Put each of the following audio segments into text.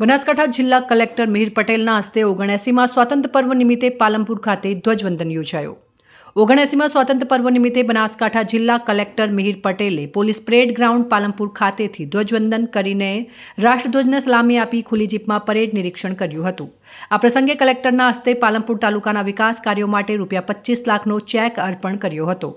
બનાસકાંઠા જિલ્લા કલેક્ટર મિહિર પટેલના હસ્તે ઓગણએસીમાં સ્વાતંત્ર્ય પર્વ નિમિત્તે પાલનપુર ખાતે ધ્વજવંદન યોજાયો. ઓગણએસીમાં સ્વાતંત્ર્ય પર્વ નિમિત્તે બનાસકાંઠા જિલ્લા કલેક્ટર મિહિર પટેલે પોલીસ પરેડ ગ્રાઉન્ડ પાલનપુર ખાતેથી ધ્વજવંદન કરીને રાષ્ટ્રધ્વજને સલામી આપી ખુલ્લી જીપમાં પરેડ નિરીક્ષણ કર્યું હતું. આ પ્રસંગે કલેક્ટરના હસ્તે પાલનપુર તાલુકાના વિકાસ કાર્યો માટે રૂપિયા પચીસ લાખનો ચેક અર્પણ કર્યો હતો.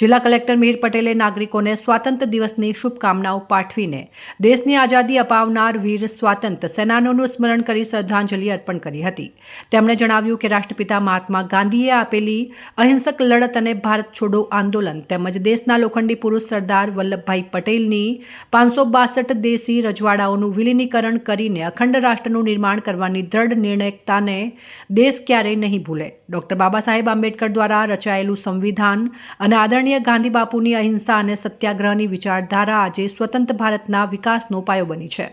જિલ્લા કલેક્ટર મિહિર પટેલે નાગરિકોને સ્વાતંત્ર્ય દિવસની શુભકામનાઓ પાઠવીને દેશની આઝાદી અપાવનાર વીર સ્વાતંત્ર્ય સેનાનોનું સ્મરણ કરી શ્રદ્ધાંજલિ અર્પણ કરી હતી. તેમણે જણાવ્યું કે રાષ્ટ્રપિતા મહાત્મા ગાંધીએ આપેલી અહિંસક લડત અને ભારત છોડો આંદોલન તેમજ દેશના લોખંડી પુરુષ સરદાર વલ્લભભાઈ પટેલની પાંચસો બાસઠ દેશી રજવાડાઓનું વિલીનીકરણ કરીને અખંડ રાષ્ટ્રનું નિર્માણ કરવાની દ્રઢ નિર્ણયકતાને દેશ ક્યારેય નહીં ભૂલે. ડોક્ટર બાબા સાહેબ આંબેડકર દ્વારા રચાયેલું સંવિધાન અને આદરણીય ગાંધી બાપુની અહિંસા અને સત્યાગ્રહની વિચારધારા આજે સ્વતંત્ર ભારતના વિકાસનો પાયો બની છે.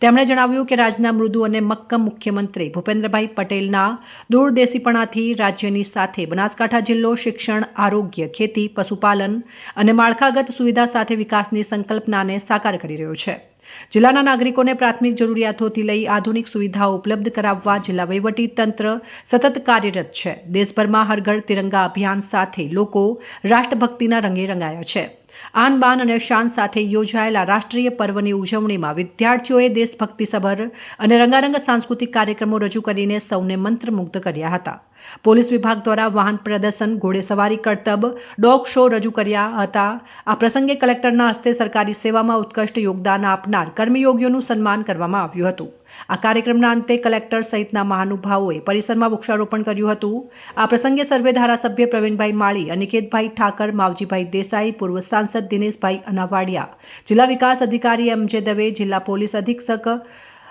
તેમણે જણાવ્યું કે રાજ્યના મૃદુ અને મક્કમ મુખ્યમંત્રી ભૂપેન્દ્રભાઈ પટેલના દૂરદેશીપણાથી રાજ્યની સાથે બનાસકાંઠા જિલ્લો શિક્ષણ, આરોગ્ય, ખેતી, પશુપાલન અને માળખાગત સુવિધા સાથે વિકાસની સંકલ્પનાને સાકાર કરી રહ્યો છે. જિલ્લાના નાગરિકોને પ્રાથમિક જરૂરિયાતોથી લઈ આધુનિક સુવિધાઓ ઉપલબ્ધ કરાવવા જિલ્લા વહીવટી તંત્ર સતત કાર્યરત છે. દેશભરમાં હર ઘર તિરંગા અભિયાન સાથે લોકો રાષ્ટ્રભક્તિના રંગે રંગાયા છે. આન બાન અને શાન સાથે યોજાયેલા રાષ્ટ્રીય પર્વની ઉજવણીમાં વિદ્યાર્થીઓએ દેશભક્તિસભર અને રંગારંગ સાંસ્કૃતિક કાર્યક્રમો રજૂ કરીને સૌને મંત્રમુગ્ધ કર્યા હતા. પોલીસ વિભાગ દ્વારા વાહન પ્રદર્શન, ઘોડેસવારી કરતબ, ડોગ શો રજૂ કર્યા હતા. આ પ્રસંગે કલેક્ટરના હસ્તે સરકારી સેવામાં ઉત્કૃષ્ટ યોગદાન આપનાર કર્મયોગીઓનું સન્માન કરવામાં આવ્યું હતું. આ કાર્યક્રમના અંતે કલેક્ટર સહિતના મહાનુભાવોએ પરિસરમાં વૃક્ષારોપણ કર્યું હતું. આ પ્રસંગે સર્વે ધારાસભ્ય પ્રવીણભાઈ માળી, અનિકેતભાઈ ઠાકર, માવજીભાઈ દેસાઈ, પૂર્વ સાંસદ દિનેશભાઈ અનાવાડિયા, જિલ્લા વિકાસ અધિકારી એમ જે દવે, જિલ્લા પોલીસ અધિક્ષક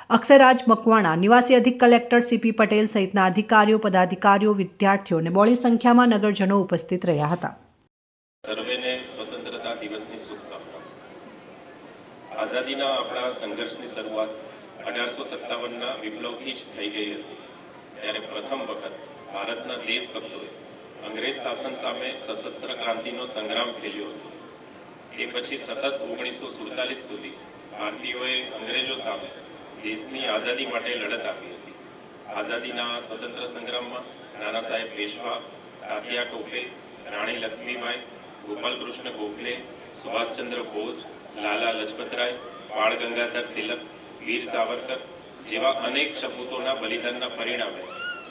અક્ષયરાજ મકવાણા, નિવાસી અધિક કલેક્ટર સીપી પટેલ સહિતના અધિકારીઓ, પદાધિકારીઓ, વિદ્યાર્થીઓ અને બોળી સંખ્યામાં નગરજનો ઉપસ્થિત રહ્યા હતા. સર્વેને સ્વતંત્રતા દિવસની શુભકામના. આઝાદીના આપણા સંઘર્ષની શરૂઆત અઢારસો સત્તાવનના વિપ્લવથી જ થઈ ગઈ હતી. ત્યારે પ્રથમ વખત ભારતના દેશભક્તોએ અંગ્રેજ શાસન સામે સશસ્ત્ર ક્રાંતિનો સંગ્રામ ખેલ્યો હતો. તે પછી સતત ઓગણીસો સુડતાલીસ સુધી ભારતીયોએ અંગ્રેજો સામે દેશની આઝાદી માટે લડત આપી હતી. આઝાદીના સ્વતંત્ર સંગ્રામમાં નાના સાહેબ પેશવા તાત્યા ટોપે રાણી લક્ષ્મીબાઈ, ગોપાલકૃષ્ણ ગોખલે, સુભાષચંદ્ર બોઝ, લાલા લજપતરાય, બાળ ગંગાધર તિલક, વીર સાવરકર જેવા અનેક સપૂતોના બલિદાનના પરિણામે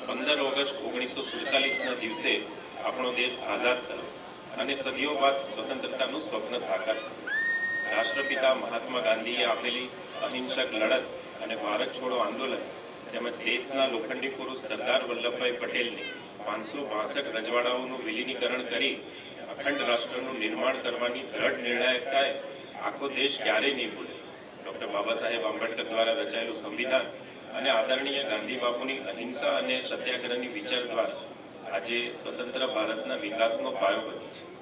પંદર ઓગસ્ટ ઓગણીસો સુડતાલીસના દિવસે આપણો દેશ આઝાદ થયો. અને સદીઓ બાદ સ્વતંત્રતાનું સ્વપ્ન સાકાર. રાષ્ટ્રપિતા મહાત્મા ગાંધીએ આપેલી અહિંસક લડત અને ભારત છોડો આંદોલન તેમજ દેશના લોખંડી પુરુષ સરદાર વલ્લભભાઈ પટેલની પાંચસો બાસઠ રજવાડાઓનું વિલીનીકરણ કરી અખંડ રાષ્ટ્રનું નિર્માણ કરવાની દ્રઢ નિર્ણાયકતાએ આખો દેશ ક્યારેય નહીં ભૂલે. ડૉક્ટર બાબા સાહેબ આંબેડકર દ્વારા રચાયેલું સંવિધાન અને આદરણીય ગાંધી બાપુની અહિંસા અને સત્યાગ્રહની વિચાર દ્વારા આજે સ્વતંત્ર ભારતના વિકાસનો પાયો બની છે.